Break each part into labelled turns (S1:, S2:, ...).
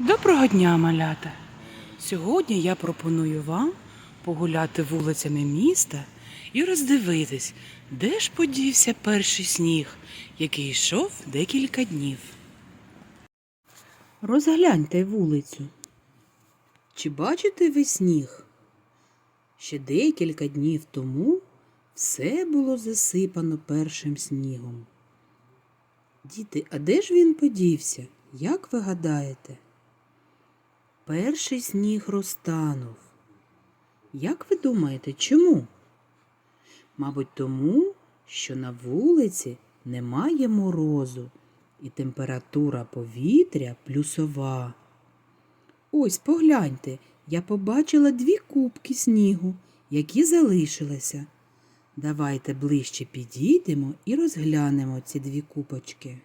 S1: Доброго дня, малята! Сьогодні я пропоную вам погуляти вулицями міста і роздивитись, де ж подівся перший сніг, який йшов декілька днів. Розгляньте вулицю. Чи бачите ви сніг? Ще декілька днів тому все було засипано першим снігом. Діти, а де ж він подівся? Як ви гадаєте? Перший сніг розтанув. Як ви думаєте, чому? Мабуть, тому, що на вулиці немає морозу і температура повітря плюсова. Ось погляньте, я побачила дві кубки снігу, які залишилися. Давайте ближче підійдемо і розглянемо ці дві купочки.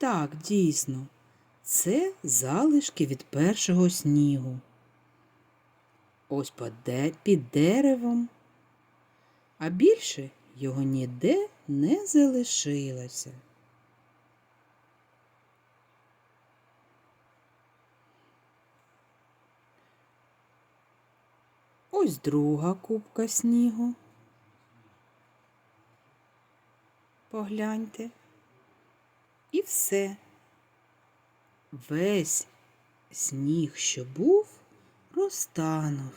S1: Так, дійсно, це залишки від першого снігу. Ось під деревом, а більше його ніде не залишилося. Ось друга купка снігу. Погляньте. І все. Весь сніг, що був, розтанув.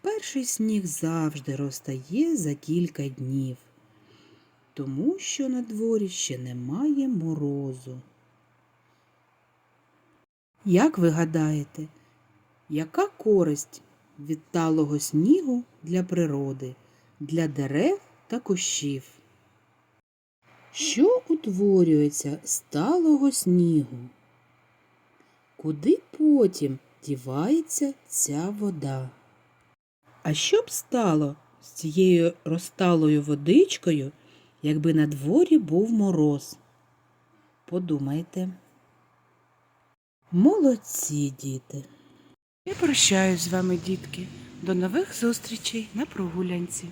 S1: Перший сніг завжди розтає за кілька днів, тому що на дворі ще немає морозу. Як ви гадаєте, яка користь від талого снігу для природи, для дерев та кущів? Що утворюється з талого снігу? Куди потім дівається ця вода? А що б стало з цією розталою водичкою, якби на дворі був мороз? Подумайте. Молодці, діти. Я прощаюсь з вами, дітки. До нових зустрічей на прогулянці.